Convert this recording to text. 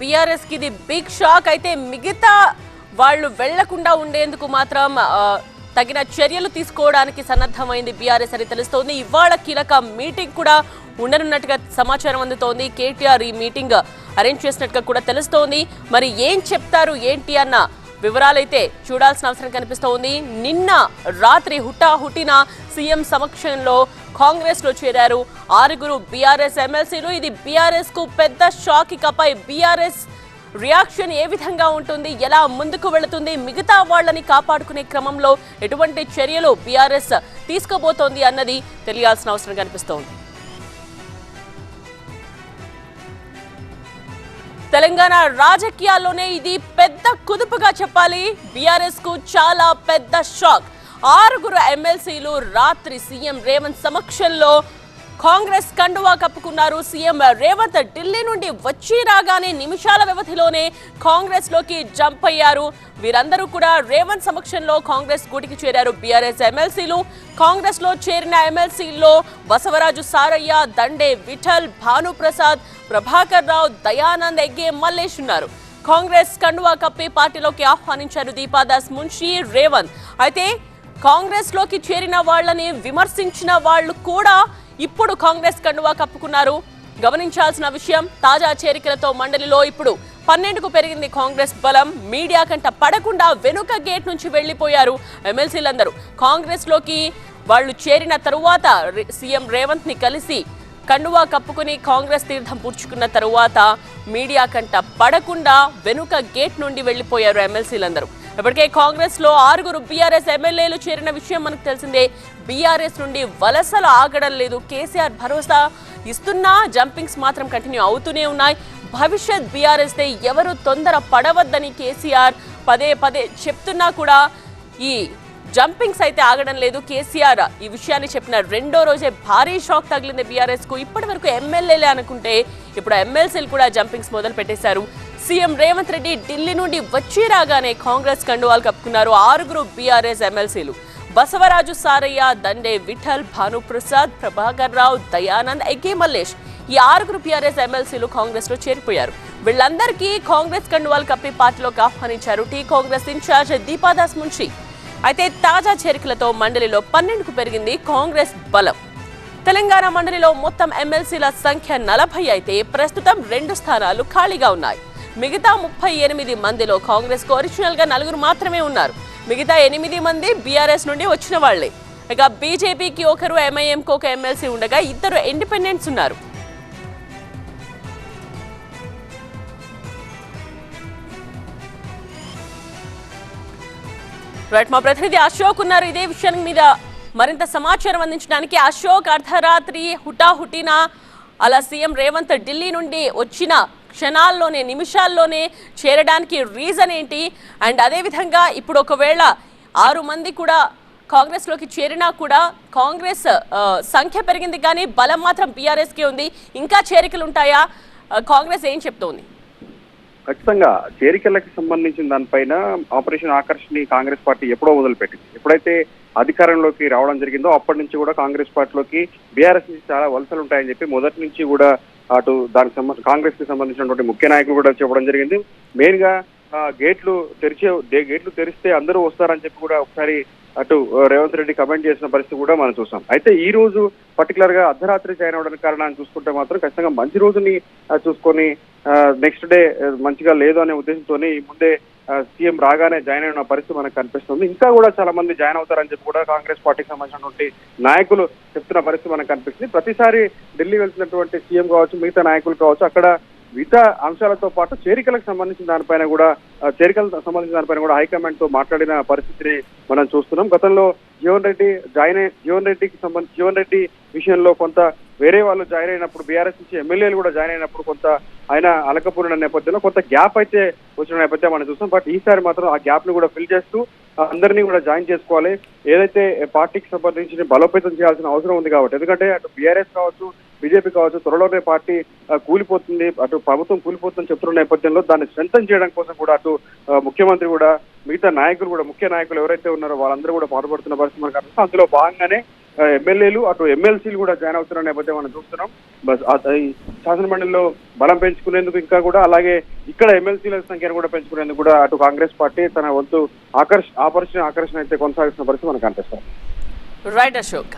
బీఆర్ఎస్కి ఇది big shock అయితే మిగతా వాళ్ళు వెళ్ళకుండా ఉండేందుకు మాత్రం తగిన చర్యలు తీసుకోవడానికి సన్నద్ధమైంది బీఆర్ఎస్ అని తెలుస్తోంది. ఇవాళ కీలక మీటింగ్ కూడా ఉండనున్నట్టుగా సమాచారం అందుతోంది. కేటీఆర్ ఈ మీటింగ్ అరేంజ్ చేసినట్టుగా కూడా తెలుస్తోంది. మరి ఏం చెప్తారు ఏంటి అన్న వివరాలైతే చూడాల్సిన అవసరం కనిపిస్తోంది. నిన్న రాత్రి హుటాహుటిన సీఎం సమక్షంలో కాంగ్రెస్లో చేరారు ఆరుగురు బీఆర్ఎస్ ఎమ్మెల్సీలు. ఇది బీఆర్ఎస్కు పెద్ద షాక్. ఇకపై బీఆర్ఎస్ రియాక్షన్ ఏ విధంగా ఉంటుంది? ఎలా ముందుకు వెళుతుంది? మిగతా వాళ్ళని కాపాడుకునే క్రమంలో ఎటువంటి చర్యలు బీఆర్ఎస్ తీసుకోబోతోంది అన్నది తెలియాల్సిన అవసరం కనిపిస్తోంది. తెలంగాణ రాజకీయాల్లోనే ఇది పెద్ద కుదుపుగా చెప్పాలి. బీఆర్ఎస్కు చాలా పెద్ద షాక్. ఆరుగురు ఎమ్మెల్సీలు రాత్రి సీఎం రేవంత్ సమక్షంలో కాంగ్రెస్ కండువా కప్పుకున్నారు. సీఎం రేవంత్ ఢిల్లీ నుండి వచ్చి రాగానే నిమిషాల వ్యవధిలోనే కాంగ్రెస్లోకి జంప్ అయ్యారు. వీరందరూ కూడా రేవంత్ సమక్షంలో కాంగ్రెస్ గూటికి చేరారు. బీఆర్ఎస్ ఎమ్మెల్సీలు కాంగ్రెస్లో చేరిన ఎమ్మెల్సీల్లో బసవరాజు సారయ్య దండే విఠల్ భానుప్రసాద్ ప్రభాకర్ రావు దయానంద్ ఎగ్గే మల్లేష్ ఉన్నారు. కాంగ్రెస్ కండువా కప్పి పార్టీలోకి ఆహ్వానించారు దీపాదాస్ మున్షి రేవంత్. అయితే కాంగ్రెస్లోకి చేరిన వాళ్ళని విమర్శించిన వాళ్ళు కూడా ఇప్పుడు కాంగ్రెస్ కండువా కప్పుకున్నారు. గమనించాల్సిన విషయం తాజా చేరికలతో మండలిలో ఇప్పుడు పన్నెండుకు పెరిగింది కాంగ్రెస్ బలం. మీడియా కంట పడకుండా వెనుక గేట్ నుంచి వెళ్ళిపోయారు ఎమ్మెల్సీలందరూ. కాంగ్రెస్లోకి వాళ్ళు చేరిన తరువాత రే- సీఎం రేవంత్ని కలిసి కండువా కప్పుకుని కాంగ్రెస్ తీర్థం పుచ్చుకున్న తరువాత మీడియా కంట పడకుండా వెనుక గేట్ నుండి వెళ్ళిపోయారు ఎమ్మెల్సీలందరూ. ఇప్పటికే కాంగ్రెస్లో ఆరుగురు బీఆర్ఎస్ ఎమ్మెల్యేలు చేరిన విషయం మనకు తెలిసిందే. బీఆర్ఎస్ నుండి వలసలు ఆగడం లేదు. కేసీఆర్ భరోసా ఇస్తున్నా జంపింగ్స్ మాత్రం కంటిన్యూ అవుతూనే ఉన్నాయి. భవిష్యత్ బీఆర్ఎస్ దే ఎవరు తొందర పడవద్దని కేసీఆర్ పదే పదే చెప్తున్నా కూడా ఈ జంపింగ్స్ అయితే ఆగడం లేదు. కేసీఆర్ ఈ విషయాన్ని చెప్పిన రెండో రోజే భారీ షాక్ తగిలింది బీఆర్ఎస్కు ఇప్పటి వరకు ఎమ్మెల్యేలే అనుకుంటే ఇప్పుడు ఎమ్మెల్సీలు కూడా జంపింగ్స్ మొదలు పెట్టేశారు. సీఎం రేవంత్ రెడ్డి ఢిల్లీ నుండి వచ్చి రాగానే కాంగ్రెస్ కండువాలు కప్పుకున్నారు ఆరుగురు బీఆర్ఎస్ ఎమ్మెల్సీలు. బసవరాజు సారయ్య దండే విఠల్ భానుప్రసాద్ ప్రభాకర్ రావు దయానంద్ ఎగ్గే మల్లేష్ ఈ ఆరుగురు బీఆర్ఎస్ ఎమ్మెల్సీలు కాంగ్రెస్లో చేరిపోయారు. వీళ్ళందరికీ కాంగ్రెస్ కండువాలు కప్పి పార్టీలోకి ఆహ్వానించారు. T Congress in-charge Deepa Das Munshi. అయితే తాజా చేరికలతో మండలిలో పన్నెండుకు పెరిగింది కాంగ్రెస్ బలం. తెలంగాణ మండలిలో మొత్తం ఎమ్మెల్సీల సంఖ్య నలభై అయితే ప్రస్తుతం రెండు స్థానాలు ఖాళీగా ఉన్నాయి. మిగతా ముప్పై ఎనిమిది మందిలో కాంగ్రెస్కు ఒరిజినల్గా నలుగురు మాత్రమే ఉన్నారు. మిగతా ఎనిమిది మంది బీఆర్ఎస్ నుండి వచ్చిన వాళ్ళే ఇక బీజేపీకి ఒకరు ఎంఐఎంకి ఒక ఎమ్మెల్సీ ఉండగా ఇద్దరు ఇండిపెండెంట్స్ ఉన్నారు. రైట్ మా ప్రతినిధి అశోక్ ఉన్నారు. ఇదే విషయం మీద మరింత సమాచారం అందించడానికి అశోక్ అర్ధరాత్రి హుటాహుటిన అలా సీఎం రేవంత్ ఢిల్లీ నుండి వచ్చిన క్షణాల్లోనే నిమిషాల్లోనే చేరడానికి రీజన్ ఏంటి? అండ్ అదేవిధంగా ఇప్పుడు ఒకవేళ ఆరు మంది కూడా కాంగ్రెస్లోకి చేరినా కూడా కాంగ్రెస్ సంఖ్య పెరిగింది కానీ బలం మాత్రం బీఆర్ఎస్కే ఉంది. ఇంకా చేరికలు ఉంటాయా కాంగ్రెస్ ఏం చెప్తోంది? ఖచ్చితంగా చేరికలకు సంబంధించిన దానిపైన ఆపరేషన్ ఆకర్షణి కాంగ్రెస్ పార్టీ ఎప్పుడో మొదలుపెట్టింది. ఎప్పుడైతే అధికారంలోకి రావడం జరిగిందో అప్పటి నుంచి కూడా కాంగ్రెస్ పార్టీలోకి బీఆర్ఎస్ నుంచి చాలా వలసలు ఉంటాయని చెప్పి మొదటి నుంచి కూడా అటు దానికి సంబంధ కాంగ్రెస్కి సంబంధించినటువంటి ముఖ్య నాయకులు కూడా చెప్పడం జరిగింది. మెయిన్గా ఆ, గేట్లు తెరిచే గేట్లు తెరిస్తే అందరూ వస్తారని చెప్పి కూడా ఒకసారి అటు రేవంత్ రెడ్డి కమెంట్ చేసిన పరిస్థితి కూడా మనం చూసాం. అయితే ఈ రోజు పర్టికులర్గా అర్ధరాత్రి జాయిన్ అవడానికి కారణాన్ని చూసుకుంటే మాత్రం ఖచ్చితంగా మంచి రోజుని చూసుకొని నెక్స్ట్ డే మంచిగా లేదు అనే ఉద్దేశంతో ముందే సీఎం రాగానే జాయిన్ అయిన పరిస్థితి మనకు కనిపిస్తుంది. ఇంకా కూడా చాలా మంది జాయిన్ అవుతారని చెప్పి కూడా కాంగ్రెస్ పార్టీకి సంబంధించినటువంటి నాయకులు చెప్తున్న పరిస్థితి మనకు కనిపిస్తుంది. ప్రతిసారి ఢిల్లీ వెళ్తున్నటువంటి సీఎం కావచ్చు మిగతా నాయకులు కావచ్చు అక్కడ మిగతా అంశాలతో పాటు చేరికలకు సంబంధించిన దానిపైన కూడా చేరికలకు సంబంధించిన దానిపైన కూడా హైకమాండ్తో మాట్లాడిన పరిస్థితిని మనం చూస్తున్నాం. గతంలో జీవన్ రెడ్డి జాయిన్ అయి జీవన్ రెడ్డికి సంబంధించి జీవన్ రెడ్డి విషయంలో కొంత వేరే వాళ్ళు జాయిన్ అయినప్పుడు బీఆర్ఎస్ నుంచి ఎమ్మెల్యేలు కూడా జాయిన్ అయినప్పుడు కొంత ఆయన అలకపూరిన నేపథ్యంలో కొంత గ్యాప్ అయితే వచ్చిన నేపథ్యం మనం చూస్తాం బట్ ఈసారి మాత్రం ఆ గ్యాప్ని కూడా ఫిల్ చేస్తూ అందరినీ కూడా జాయిన్ చేసుకోవాలి. ఏదైతే పార్టీకి సంబంధించి బలోపేతం చేయాల్సిన అవసరం ఉంది కాబట్టి ఎందుకంటే అటు బీఆర్ఎస్ కావచ్చు బీజేపీ కావచ్చు త్వరలోనే పార్టీ కూలిపోతుంది అటు ప్రభుత్వం కూలిపోతుందని చెప్తున్న నేపథ్యంలో దాన్ని స్ట్రెంథన్ చేయడం కోసం కూడా అటు ముఖ్యమంత్రి కూడా మిగతా నాయకులు కూడా ముఖ్య నాయకులు ఎవరైతే ఉన్నారో వాళ్ళందరూ కూడా పాటుపడుతున్న పరిస్థితి మనకు అర్థం అందులో భాగంగానే ఎమ్మెల్యేలు అటు ఎమ్మెల్సీలు కూడా జాయిన్ అవుతున్న నేపథ్యం మనం చూస్తున్నాం. బస్ బలం పెంచుకునేందుకు ఇంకా కూడా అలాగే ఇక్కడ ఎమ్మెల్సీల సంఖ్యను కూడా పెంచుకునేందుకు కూడా అటు కాంగ్రెస్ పార్టీ తన వంతు ఆకర్ష ఆపర్చన ఆకర్షణ అయితే కొనసాగిస్తున్న పరిస్థితి మనకు కనిపిస్తుంది రైట్ అశోక్